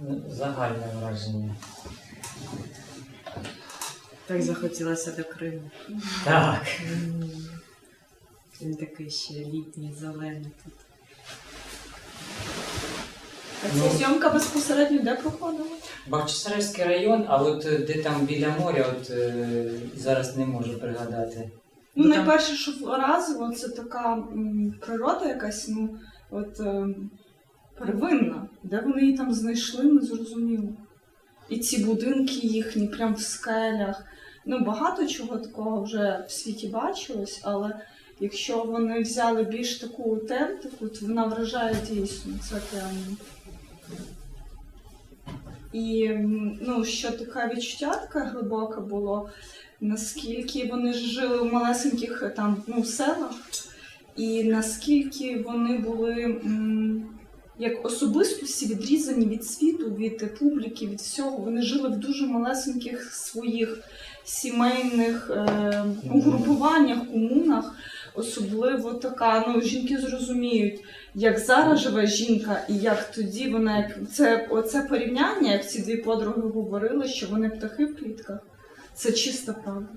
Ну, Загальне враження. Так захотілося до Криму. Так. Він такий ще літній, зелений тут. А Ну. ця зйомка безпосередньо де проходила? Бахчисарайський район, а от е, де там біля моря, от е, зараз не можу пригадати. Ну, Ну, там- найперше, що вразило, це така м, природа якась, ну, от е, первинна. Де вони її там знайшли, не зрозуміло. І ці будинки їхні, прям в скелях. Ну, багато чого такого вже в світі бачилось, але якщо вони взяли більш таку аутентику, то вона вражає дійсно. Це прям. І ну, що таке відчуття таке глибоке було, наскільки вони жили в малесеньких там ну, селах, і наскільки вони були м, як особистості відрізані від світу, від публіки, від всього. Вони жили в дуже малесеньких своїх сімейних е, угрупуваннях, комунах. Особливо така, ну жінки зрозуміють, як зараз живе жінка, і як тоді вона як це оце порівняння, як ці дві подруги говорили, що вони птахи в клітках. Це чиста правда.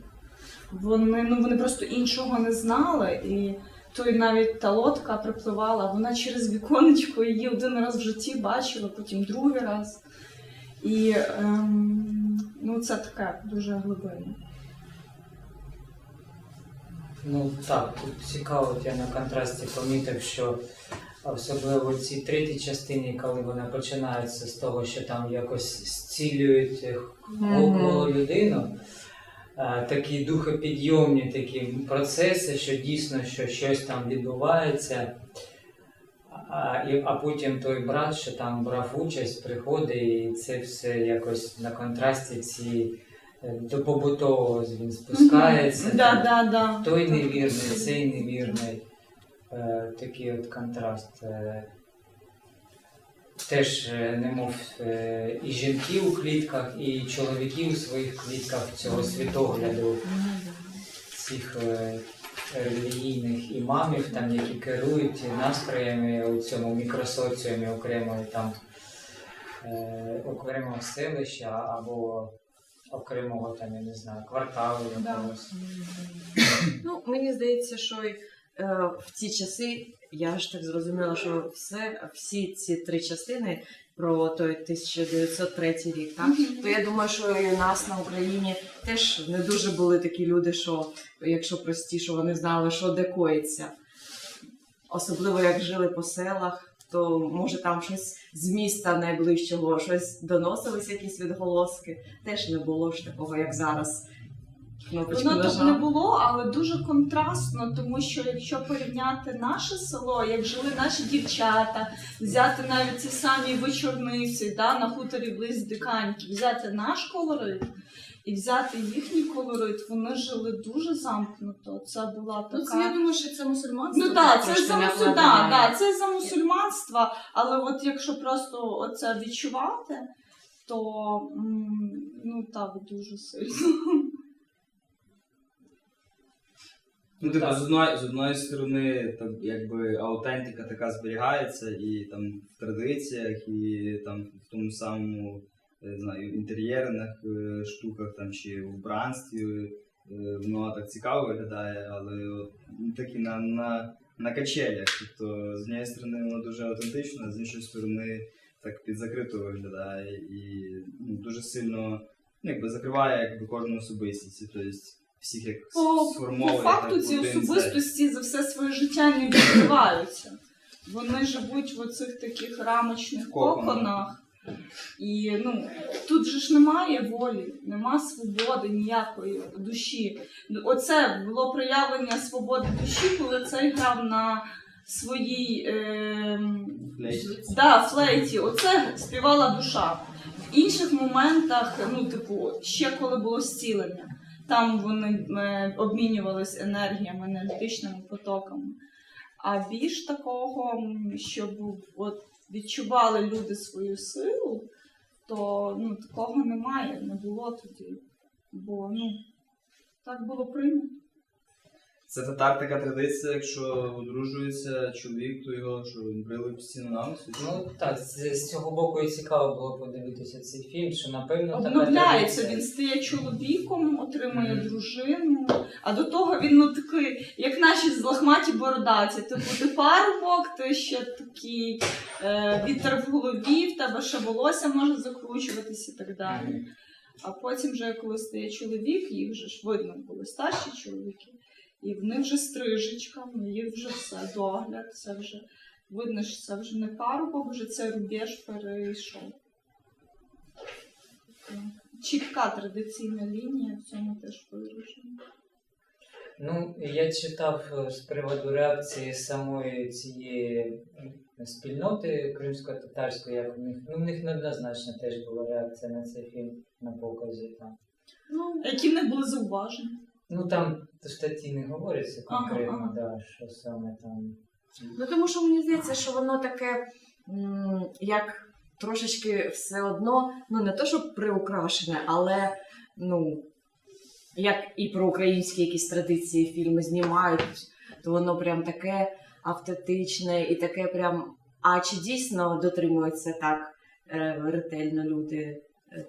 Вони ну вони просто іншого не знали, і той навіть та лодка припливала, вона через віконечко її один раз в житті бачила, потім другий раз. І ем, ну, це таке дуже глибинне. Ну так, тут цікаво, я на контрасті помітив, що особливо в цій третій частині, коли вона починається з того, що там якось зцілюють е, голу людину. Е, Такі духопідйомні такі процеси, що дійсно що щось там відбувається. А, і, а потім той брат, що там брав участь, приходить, і це все якось на контрасті ці е, до побутового він спускається. Да, там да, да. той невірний, цей невірний. Е, такий от контраст. Теж, е, немов е, і жінки у клітках, і чоловіки у своїх клітках цього світогляду цих е, релігійних імамів, там, які керують настроями у цьому мікросоціумі окремої там окремого селища або окремого там, я не знаю, кварталу Да. якогось. Ну, мені здається, що в ті часи я ж так зрозуміла, що все, всі ці три частини про той 1903 рік, так? То я думаю, що і у нас на Україні теж не дуже були такі люди, що якщо прості, що вони знали, що де коїться. Особливо як жили по селах, то може там щось з міста найближчого, щось доносились, якісь відголоски. Теж не було ж такого, як зараз. Кнопочку Воно так нажав. не було, але дуже контрастно, тому що якщо порівняти наше село, як жили наші дівчата, взяти навіть ці самі вечорниці да, на хуторі близь Диканьки, взяти наш колорит і взяти їхній колорит, вони жили дуже замкнуто. Це була Ну, це я думаю, що це мусульманство. Ну так, трошки це за не мусуль... да, да, це за мусульманство, але от якщо просто оце відчувати, то м, ну так дуже сильно. Ну, типу, з одної, з одної сторони, там, якби аутентика така зберігається і там в традиціях, і там в тому самому не знаю, інтер'єрних е, штуках там, чи в вбранстві е, воно так цікаво виглядає, але от, ну, такі на, на, на качелях. Тобто, з однієї сторони воно дуже аутентично, а з іншої сторони так підзакрито виглядає і ну, дуже сильно ну, якби, закриває якби, кожну особистість. Тобто, всіх як По, по факту так, ці один цей. особистості за все своє життя не відкриваються. Вони живуть в оцих таких рамочних коконах. І ну, тут же ж немає волі, нема свободи ніякої душі. Оце було проявлення свободи душі, коли цей грав на своїй е, Флейті. да, флейті. Оце співала душа. В інших моментах, ну, типу, ще коли було зцілення, там вони обмінювалися енергіями, енергетичними потоками. А більш такого, щоб от, відчували люди свою силу, то ну, такого немає, не було тоді. Бо ну, так було прийнято. Це татар така традиція, якщо одружується чоловік, то його що брили постійно на носі? Ну так, з, з цього боку і цікаво було подивитися цей фільм, що напевно така Обновляється, він стає чоловіком, отримує Мгм. дружину. А до того він ну такий, як наші злахматі бородаті. Типу, ти парубок, ти ще такий е, вітер в голові, в тебе ще волосся може закручуватись і так далі. Мгм. А потім, вже коли стає чоловік, їх вже ж видно були старші чоловіки, і вони вже стрижечка, їх вже все, догляд, це вже видно, що це вже не парубок, вже це рубеж перейшов. Чітка традиційна лінія в цьому теж виражена. Ну, я читав е, з приводу реакції самої цієї спільноти кримсько-татарської, як у них. Ну, в них неоднозначно теж була реакція на цей фільм на показі. Там. Ну, Які в них були зауваження? Ну там в статті не говориться конкретно, ага. Да, що саме там. Ну тому що мені здається, що воно таке, м, як трошечки все одно, ну не то, щоб приукрашене, але ну, як і про українські якісь традиції фільми знімають, то воно прям таке автентичне і таке прям. А чи дійсно дотримуються так е, ретельно люди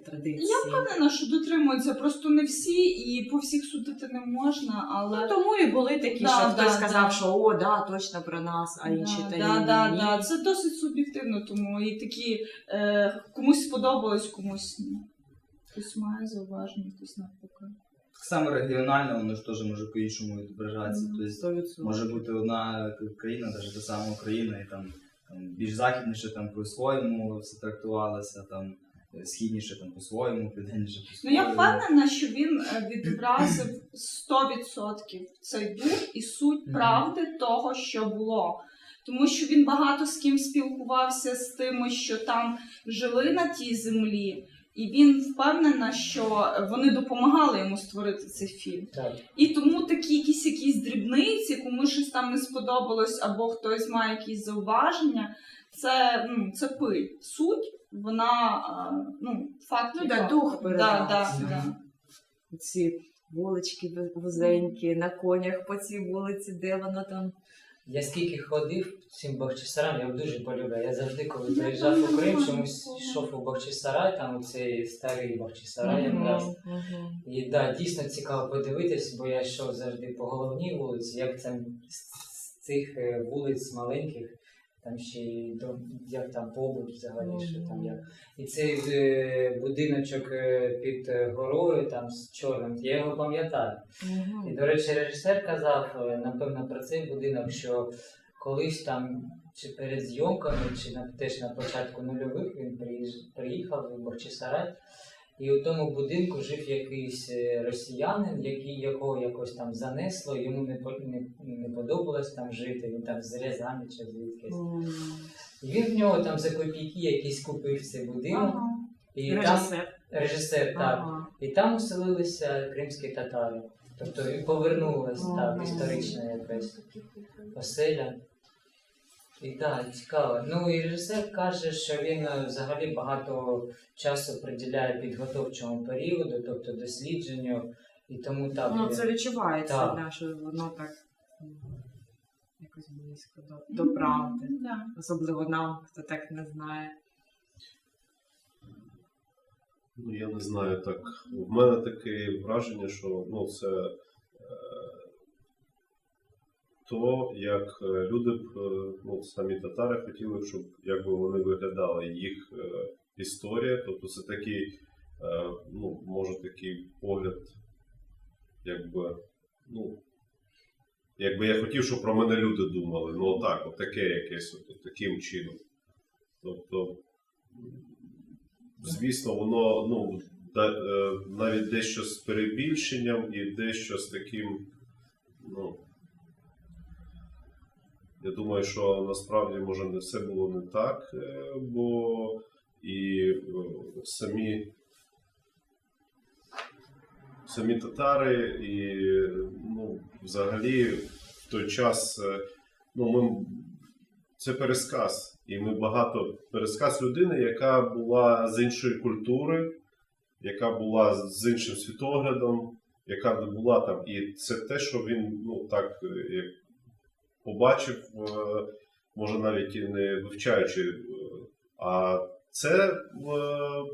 традиції? Я впевнена, що дотримуються, просто не всі і по всіх судити не можна, але Ну, тому і були такі, Да, що да, хтось сказав, да. що о, да, точно про нас, а інші да, та да, ні, да, ні, да. Це досить суб'єктивно, тому і такі е, комусь сподобалось, комусь ні. Хтось має зауваження, хтось навпаки. Так само регіонально, воно ж теж може по-іншому відображатися. Мгм. Тобто, може бути одна країна, навіть та сама Україна, і там, там більш західніше там по-своєму все трактувалося, там східніше там по-своєму, південніше Ну по-своєму. я впевнена, що він е, відобразив 100% цей дух і суть правди того, що було. Тому що він багато з ким спілкувався з тими, що там жили на тій землі, і він впевнена, що вони допомагали йому створити цей фільм. Так. І тому такі якісь якісь дрібниці, комусь щось там не сподобалось, або хтось має якісь зауваження. Це, ну, це пиль. Суть, вона ну, факт. Ну да, дух да, передався. да, да. ці вулички вузенькі, на конях по цій вулиці, де воно там. Я скільки ходив цим Бахчисарам, я дуже полюбляю. Я завжди, коли приїжджав у Крим, чомусь йшов у Бахчисарай, там у цей старий Бахчисарай якраз. Мгм. І да, дійсно цікаво подивитись, бо я йшов завжди по головній вулиці, як там з з цих е, вулиць маленьких, там ще й до як там побут взагалі, що там як. І цей е, будиночок е, під е, горою, там з чорним, я його пам'ятаю. І, до речі, режисер казав, е, напевно, про цей будинок, що колись там, чи перед зйомками, чи на, теж на початку нульових він приїж- приїхав в Бахчисарай, і у тому будинку жив якийсь е, росіянин, який, якого якось там занесло, йому не, не, не подобалось там жити, він там з Рязані чи звідкись. Мгм. І він в нього там за копійки якісь купив цей будинок. Ага. І там Режисер. режисер, так. І там оселилися кримські татари. Тобто повернулася так, Ага. історична якась оселя. І так, цікаво. Ну і режисер каже, що він е, взагалі багато часу приділяє підготовчому періоду, тобто дослідженню, і тому так. Ну, це відчувається, Так. да, що воно так якось близько до, до правди. Да. Особливо нам, хто так не знає. Ну, я не знаю так. В мене таке враження, що ну, це то, як е, люди б, е, ну, самі татари хотіли, щоб якби вони виглядали їх е, історія. Тобто це такий, ну, може такий погляд, якби, ну. Якби я хотів, щоб про мене люди думали. Ну отак, от таке якесь, от, таким чином. Тобто, звісно, воно ну, навіть дещо з перебільшенням і дещо з таким. Ну, я думаю, що насправді може не все було не так, е, бо і е, самі, самі татари, і ну, взагалі в той час е, ну, ми, це пересказ. І ми багато пересказ людини, яка була з іншої культури, яка була з іншим світоглядом, яка була там. І це те, що він ну так як побачив, е, може навіть і не вивчаючи. е, А це е,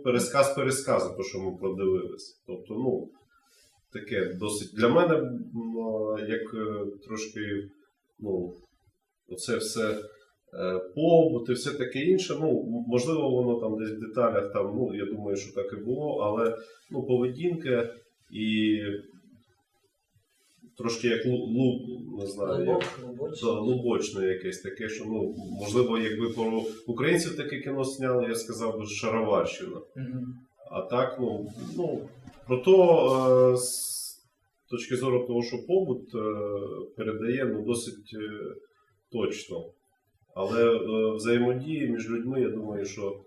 пересказ пересказу, то, що ми продивилися. Тобто, ну, таке досить для мене, як трошки, ну, оце все побут і все таке інше. Ну, можливо, воно там десь в деталях, там, ну, я думаю, що так і було, але ну, поведінка і трошки як лу, лу не знаю, як, глибоче. лубочне якесь таке, що ну, можливо, якби про українців таке кіно сняли, я сказав би шароварщина. Мгм. А так, ну, ну про то е, з точки зору того, що побут е, передає ну, досить е, точно. Але е, взаємодії між людьми, я думаю, що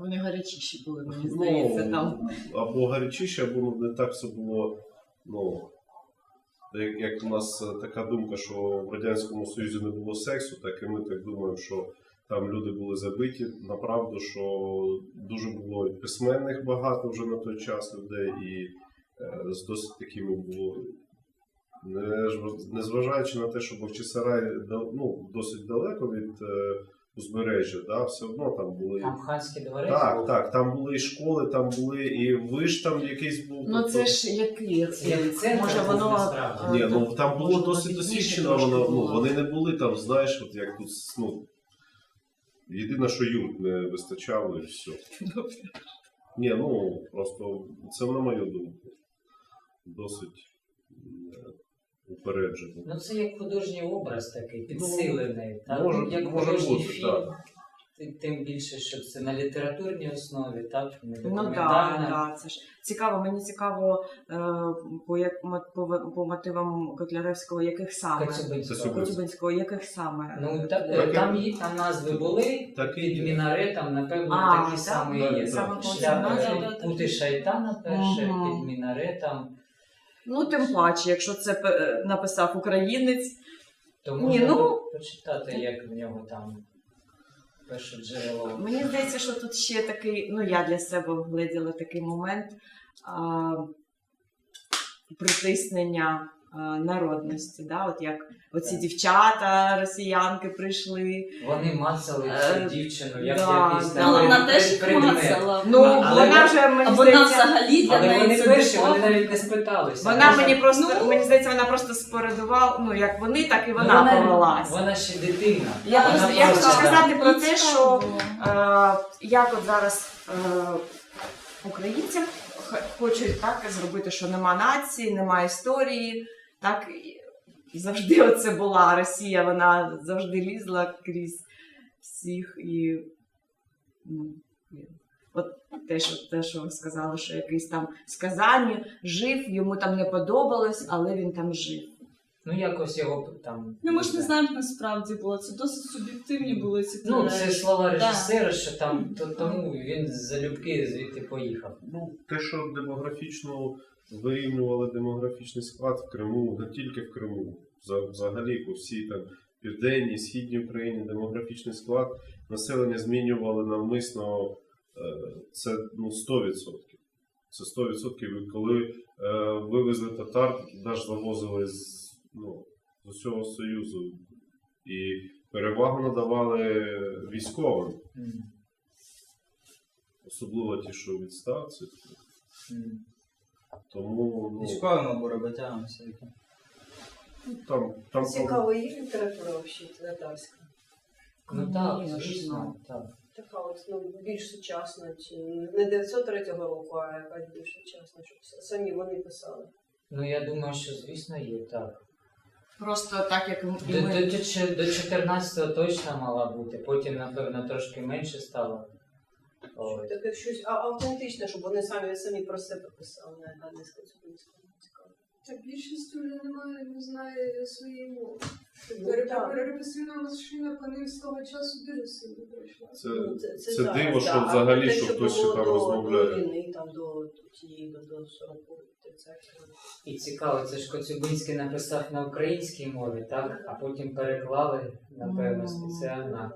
Вони гарячіші були, мені ну, там. або гарячіше, або ну, не так все було. Ну, як, як у нас е, така думка, що в Радянському Союзі не було сексу, так і ми так думаємо, що там люди були забиті. Направду, що дуже було письменних багато вже на той час людей, і е, з досить такими було. Незважаючи на те, що Бахчисарай ну, досить далеко від е, узбережжя, да, все одно там були. Там ханський дворець Так, був. так, там були і школи, там були і виш там якийсь був. Ну це тобто- ж який Це як може воно. Ні, ну там було може, досить пізніше досвідчено, трошки воно, ну, було. вони не були там, знаєш, от як тут, ну. Єдине, що юрт не вистачало і все. Ні, ну просто це на мою думку. Досить е, упереджено. Ну це як художній образ такий, підсилений. так? може- Ну, як може художній бути, фільм. так. Тим більше, що це на літературній основі, так? Не Ну так, да, це ж цікаво. Мені цікаво е, по, як, по, по мотивам Котляревського, яких саме Коцюбинського. Яких саме Ну, та, Так, там, є, там назви були, Так і під мінаретом, напевно, А, такі так? самі Так, є. так. Назвам. пути шайтана перше, Мгм. під мінаретом. Ну, тим паче, якщо це е, написав українець, То Ні, ну- почитати, як в нього там перше джерело. мені здається, що тут ще такий, ну я для себе вгледіла такий момент а, притиснення народності. Да? От як оці Так. дівчата, росіянки прийшли. Вони мацали Е, цю дівчину, як да, якийсь там Ну, вона теж їх мацала. Ну, Але вона вже мені А вона здається, взагалі для Але неї вони це перші, вони навіть не спиталися. Вона мені просто, Ну. мені здається, вона просто спорадувала, ну як вони, так і ну, вона, повелась. Вона ще дитина. Я Вона просто- я просто хочу сказати про те, цікаво. Е, як от зараз е, українцям х- хочуть так зробити, що нема нації, нема історії. Так завжди оце була Росія, вона завжди лізла крізь всіх і. Ну, От те, що, те, що ви сказали, що якийсь там сказання жив, йому там не подобалось, але він там жив. Ну, якось його там. Ну ми ж не знаємо, як насправді було. Це досить суб'єктивні були ці Ну, це слова Да. режисера, що там то, тому він залюбки звідти поїхав. Ну, те, що демографічно вирівнювали демографічний склад в Криму, не тільки в Криму, взагалі по всій там південній, східній Україні демографічний склад населення змінювали навмисно. е, Це ну 100%. Це 100%. І Коли е, вивезли татар, ж завозили з, ну, з усього Союзу. І перевагу надавали військовим, М, особливо ті, що відставці. м. Тому ну, Військовим або роботягам всяким. там, там Цікаво, є література взагалі татарська. Ну так, Звісно. звісно, так. Така от ну, більш сучасна, чи не 903 року, а якась більш сучасна, щоб самі вони писали. Ну я думаю, що звісно є, так. Просто так, як і До, ми. до, до, до 14-го точно мала бути, потім, напевно, трошки менше стало. Ось. Таке щось а, автентичне, щоб вони самі самі про себе писали, а не з Коцюбинського. Цікаво. Та більшість вже немає, не знає своєї мови. Ну, так. Переписівна машина по ним з того часу дуже сильно пройшла. це, Ну, це, зараз, диво, що да. А взагалі, те, що хтось ще було там до- розмовляє. До війни, там, до тієї, до, до 40-го, 30-го. І цікаво, це ж Коцюбинський написав на українській мові, так? А потім переклали, напевно, Мгм. спеціально.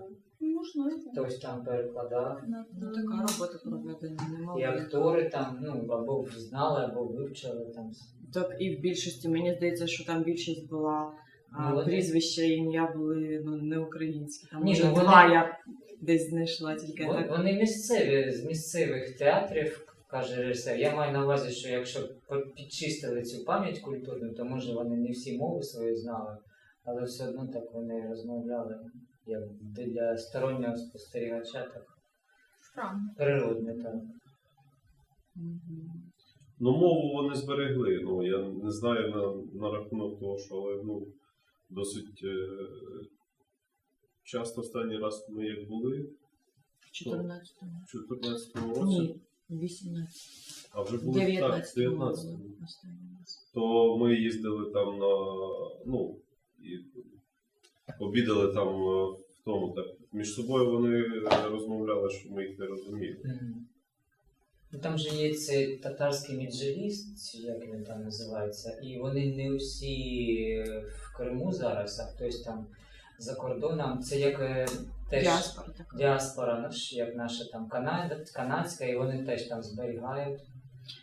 Хтось там перекладав. Ну, така робота проведена, І актори там, ну, або знали, або вивчили там Так і в більшості мені здається, що там більшість була а, Ну, прізвища і ім'я були ну, не українські. Там Ні, може, ну, вони- два я десь знайшла тільки Вон- так. Вони місцеві з місцевих театрів, каже режисер. Я маю на увазі, що якщо підчистили цю пам'ять культурну, то може вони не всі мови свої знали, але все одно так вони розмовляли. Як для стороннього спостерігача, так природне так. Ну, мову вони зберегли. Ну, я не знаю на, на рахунок того, що але ну, досить е, часто останній раз ми як були В 14-му. в 2014 році, 18 а вже були так, в 19 19 було то ми їздили там на ну і обідали там е, в тому. Так між собою вони розмовляли, що ми їх не розуміли. Мгм. Ну, там же є цей татарський меджеліст, чи як він там називається, і вони не усі в Криму зараз, а хтось там за кордоном. Це як е, теж Діаспора така. діаспора, ну, як наша там Канада, канадська, і вони теж там зберігають.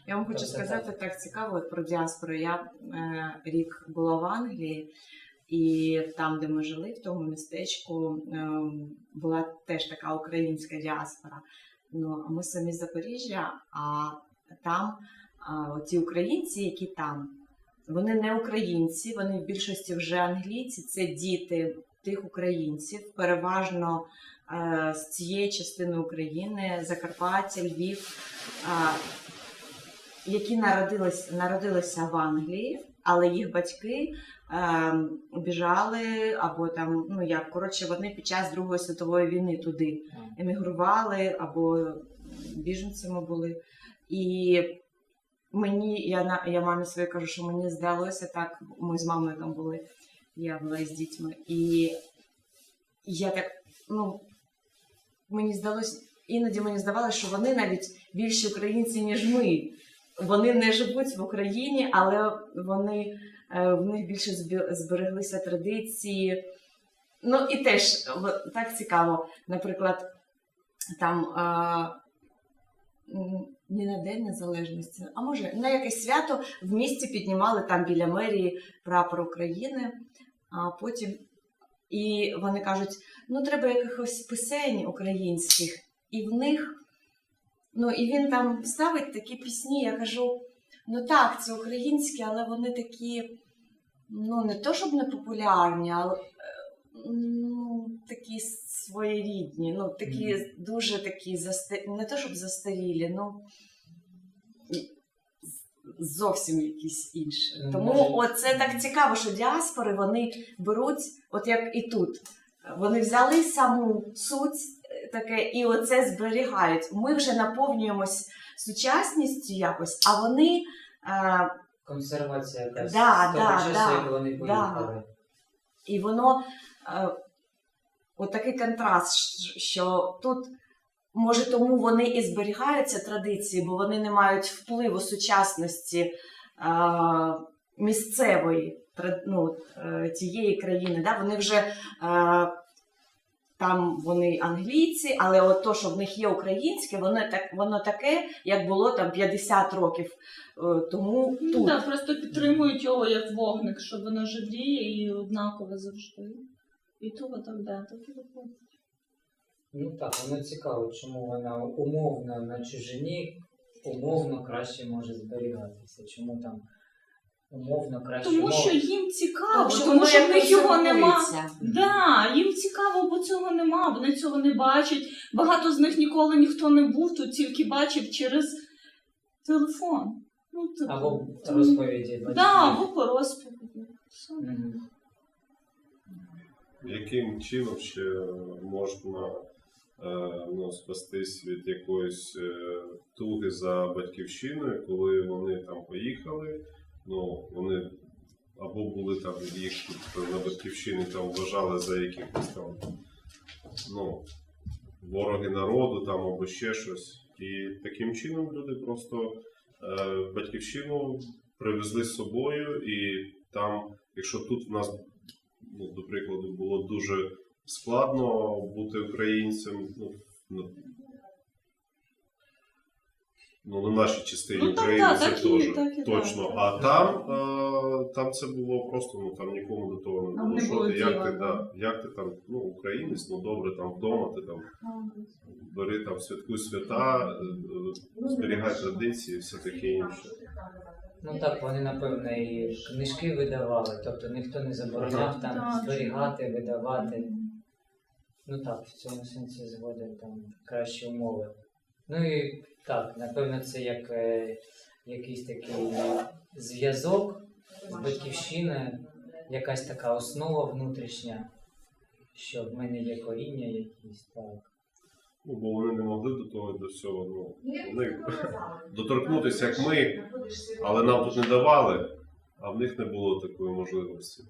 Я вам хочу Тобто сказати так цікаво от про діаспору. Я е, рік була в Англії, і там, де ми жили, в тому містечку, е, була теж така українська діаспора. Ну, а ми самі з Запоріжжя, а там а, ті українці, які там, вони не українці, вони в більшості вже англійці, це діти тих українців, переважно е, з цієї частини України, Закарпаття, Львів. А, які народились, народилися в Англії, але їх батьки е, біжали або там, ну як коротше, вони під час Другої світової війни туди емігрували або біженцями були. І мені, я я мамі своїй кажу, що мені здалося так, ми з мамою там були, я була з дітьми, і я так, ну, мені здалося, іноді мені здавалося, що вони навіть більші українці, ніж ми. Вони не живуть в Україні, але вони е, в них більше збереглися традиції. Ну і теж так цікаво, наприклад, там а, не на День Незалежності, а може на якесь свято в місті піднімали там біля мерії прапор України, а потім і вони кажуть: ну треба якихось писень українських, і в них. Ну, і він там ставить такі пісні. Я кажу: ну так, це українські, але вони такі, ну, не то щоб не популярні, але ну, такі своєрідні, ну, такі Мгм. дуже такі заста... не то щоб застарілі, ну зовсім якісь інші. Тому оце так цікаво, що діаспори вони беруть, от як і тут. Вони взяли саму суть е, таке і оце зберігають. Ми вже наповнюємось сучасністю якось, а вони е, Консервація якась Да, того да, часу, да, як вони да. І воно е, отакий контраст, що тут, може, тому вони і зберігаються традиції, бо вони не мають впливу сучасності е, місцевої ну, е, тієї країни. Да? Вони вже е, там вони англійці, але от то, що в них є українське, воно так воно таке, як було там 50 років е, тому Ну, тут. да, просто підтримують його як вогник, що воно живріє і однакове завжди. І того так, да, так і виходить. Ну так, воно цікаво, чому вона умовно на чужині, умовно краще може зберігатися. Чому там умовно краще Тому що їм цікаво, що тому воно що в них якось його нема. Да, їм цікаво, бо цього нема, вони цього не бачать. Багато з них ніколи ніхто не був, тут тільки бачив через телефон. Ну, типу, або тому- розповіді. батьків. Да, або по розповіді. Все. Мгм. Яким чином ще можна ну, спастись від якоїсь е, туги за батьківщиною, коли вони там поїхали, ну вони або були там їх на батьківщині там вважали за якихось там ну, вороги народу там або ще щось. І таким чином люди просто е, батьківщину привезли з собою, і там, якщо тут в нас ну, до прикладу, було дуже складно бути українцем. Ну, ну, Ну, на нашій частині Ну, так, України так, це так і- теж так і точно. так. А там, е, там це було просто, ну там нікому до того не було. Що ти, як ти, да. як ти там, ну, українець, ну добре, там вдома ти там бери там святкуй свята, е, е, зберігай традиції, все таке інше. Ну так, вони, напевно, і книжки видавали, тобто ніхто не забороняв там Так. зберігати, видавати. Ну так, в цьому сенсі згоден там кращі умови. Ну і так, напевно, це як е, якийсь такий зв'язок з батьківщиною, якась така основа внутрішня, що в мене є коріння якісь, так. Ну, бо вони не могли до того до всього, ну, вони доторкнутися, як ми, але нам тут не давали, а в них не було такої можливості.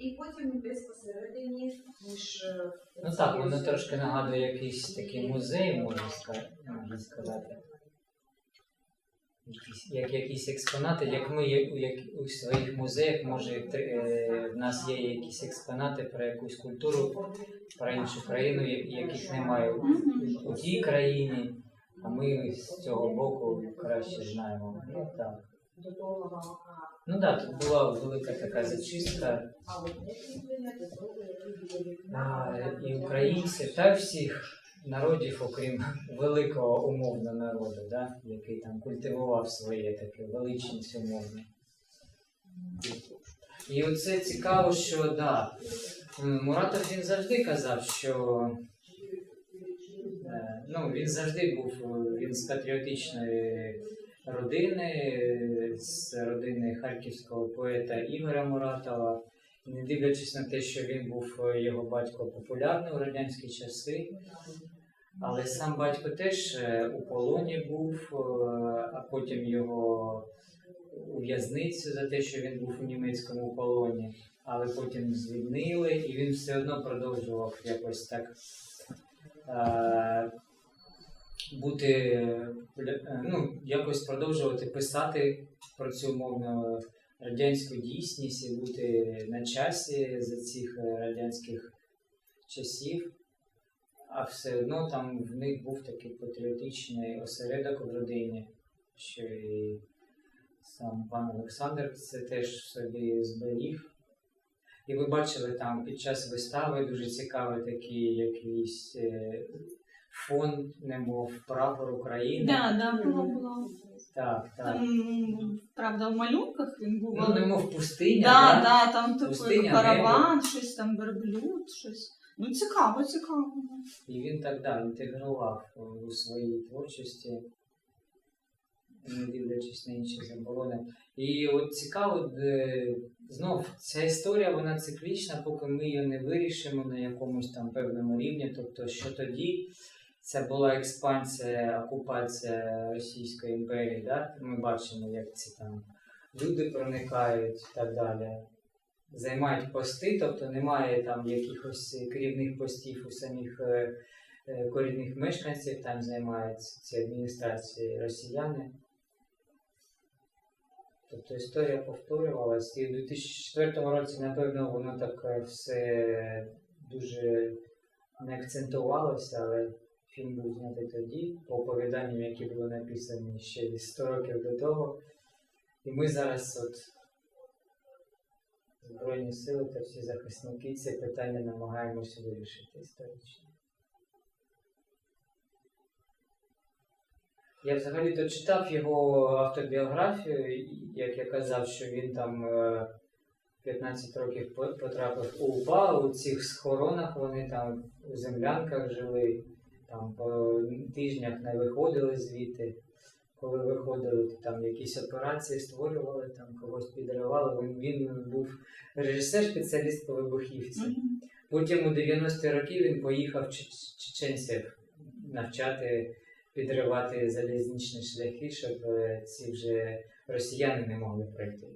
І потім десь посередині між е, Ну так, воно трошки нагадує якийсь такий музей, можна сказати. Якісь, як якісь експонати, як ми як, у своїх музеях, може е, в нас є якісь експонати про якусь культуру, про іншу країну, яких немає у, у тій країні, а ми з цього боку краще знаємо. Ну так. Ну так, тут була велика така зачистка. А, і українців та всіх народів, окрім великого умовно народу, да, який там культивував своє таке величність умовне. І оце цікаво, що да, Муратов він завжди казав, що е, ну, він завжди був він з патріотичної родини, з родини харківського поета Ігоря Муратова. Не дивлячись на те, що він був е, його батько популярний у радянські часи, але сам батько теж е, у полоні був, е, а потім його у в'язницю за те, що він був у німецькому полоні, але потім звільнили, і він все одно продовжував якось так бути, е, ну, якось продовжувати писати про цю мовну радянську дійсність і бути на часі за цих е, радянських часів. А все одно там в них був такий патріотичний осередок в родині, що і сам пан Олександр це теж собі зберіг. І ви бачили там під час вистави дуже цікавий такий якийсь е, фон, немов прапор України. Да, да, було, було. Так, так. Там, правда, в малюнках він був. Ну, немов пустиня. Да, да? да, там Пустиня, караван, щось там верблюд, щось. Ну цікаво, цікаво. І він так да, інтегрував е, у своїй творчості, не дивлячись на інші заборони. І от цікаво, де, знов ця історія вона циклічна, поки ми її не вирішимо на якомусь там певному рівні. Тобто, що тоді це була експансія, окупація Російської імперії. Да? Ми бачимо, як ці там люди проникають і так далі. Займають пости, тобто немає там якихось керівних постів у самих е, е, корінних мешканців, там займаються ці адміністрації росіяни. Тобто історія повторювалась. І в 2004 році, напевно, воно так е, все дуже не акцентувалося, але фільм був знятий тоді, по оповіданням, які були написані ще десь 100 років до того. І ми зараз от Збройні сили та всі захисники це питання намагаємося вирішити історично. Я взагалі то читав його автобіографію, як я казав, що він там е, 15 років потрапив у УПА, у цих схоронах вони там у землянках жили, там по тижнях не виходили звідти. Коли виходили, то там якісь операції створювали, там когось підривали. Він, він був режисер, спеціаліст по вибухівці. Мгм. Потім у 90-ті роки він поїхав чеч- чеченців навчати підривати залізничні шляхи, щоб е, ці вже росіяни не могли пройти.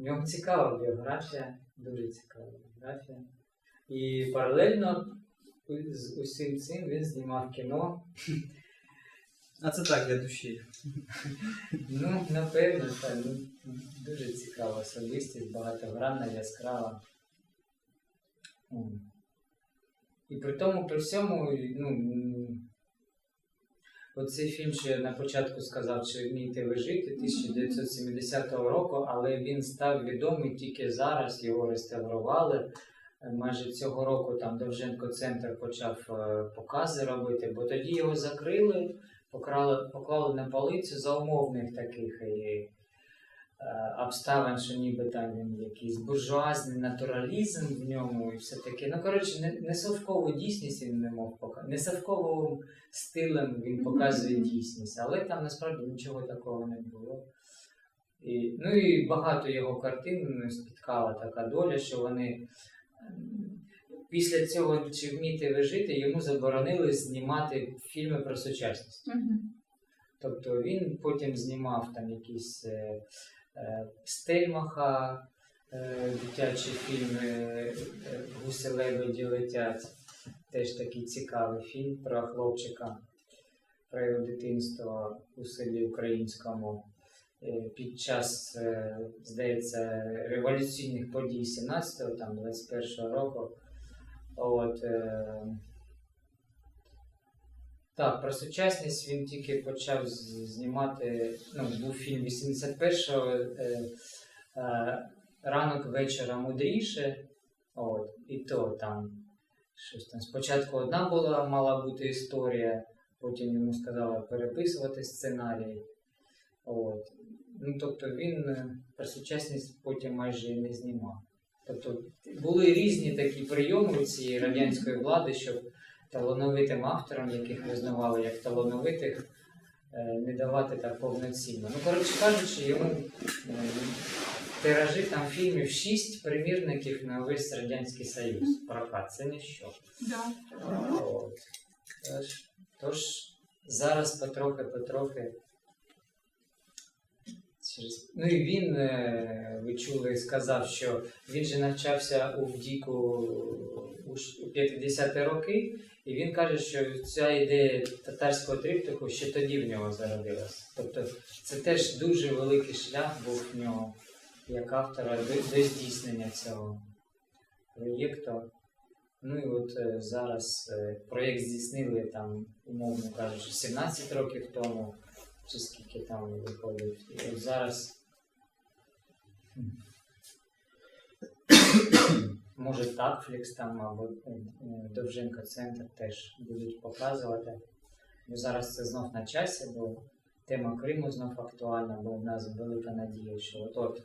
У нього цікава біографія, дуже цікава біографія. І паралельно з усім цим він знімав кіно. А це так для душі. Ну, напевно, так. Ну, дуже цікава особистість, багатогранна, яскрава. І при тому, при всьому, ну, Оцей фільм, що я на початку сказав, чи вмієте ви жити 1970 року, але він став відомий тільки зараз, його реставрували. Е, Майже цього року там Довженко центр почав е, покази робити, бо тоді його закрили, покрали, поклали на полицю за умовних таких і, е, обставин, що ніби там він якийсь буржуазний натуралізм в ньому і все таке. Ну, коротше, не, не совкову дійсність він не мог показати. Не совковим стилем він показує дійсність, але там насправді нічого такого не було. І, ну і багато його картин спіткала така доля, що вони після цього чи вміти ви жити, йому заборонили знімати фільми про сучасність. Тобто він потім знімав там якісь е, е, Стельмаха, е, дитячі фільми е, Гуси лебеді летять. Теж такий цікавий фільм про хлопчика, про його дитинство у селі українському. Е, Під час, е, здається, революційних подій 17-го, там, 21-го року. От, е, так, про сучасність він тільки почав знімати. Ну, був фільм 81-го е, е, ранок вечора мудріше. От, і то там щось там. Спочатку одна була, мала бути історія, потім йому сказали переписувати сценарій. От. Ну, тобто він е, про сучасність потім майже і не знімав. Тобто були різні такі прийоми у цієї радянської влади, щоб талановитим авторам, яких визнавали як талановитих, е, не давати так повноцінно. Ну, коротше кажучи, йому е, тиражі там фільмів 6 примірників на весь Радянський Союз. Прокат, це ніщо. Да. От. Тож зараз потрохи-потрохи. Через... Ну і він, е, ви чули, сказав, що він же навчався у Вдіку у 50-ті роки, і він каже, що ця ідея татарського триптиху ще тоді в нього зародилась. Тобто це теж дуже великий шлях був в нього як автора до, до здійснення цього проєкту. Ну і от е, зараз е, проєкт здійснили там, умовно кажучи, 17 років тому, чи скільки там виходить. І от зараз. Може Такфлікс там або е, е, Центр теж будуть показувати. Бо зараз це знов на часі, бо тема Криму знов актуальна, бо в нас велика надія, що от-от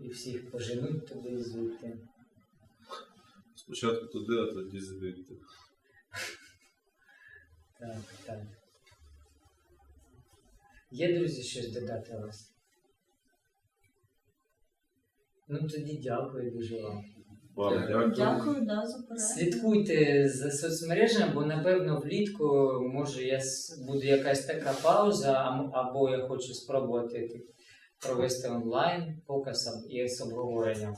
і всіх поженуть туди і звідти. Спочатку туди, а тоді звідти. Так, так. Є, друзі, щось додати вас? Ну тоді дякую дуже вам. Вам дякую. Дякую, да, за перегляд. Слідкуйте за соцмережами, бо напевно влітку може я с- буде якась така пауза, а або я хочу спробувати ти- провести онлайн показ і з обговоренням.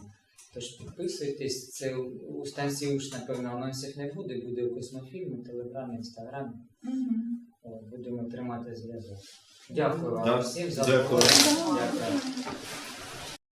Тож підписуйтесь, це у у станції УШ, напевно, анонсів не буде, буде у космофільмі, телеграмі, інстаграмі. Мгм. Будемо тримати зв'язок. Дякую вам всім за дякую. Дякую.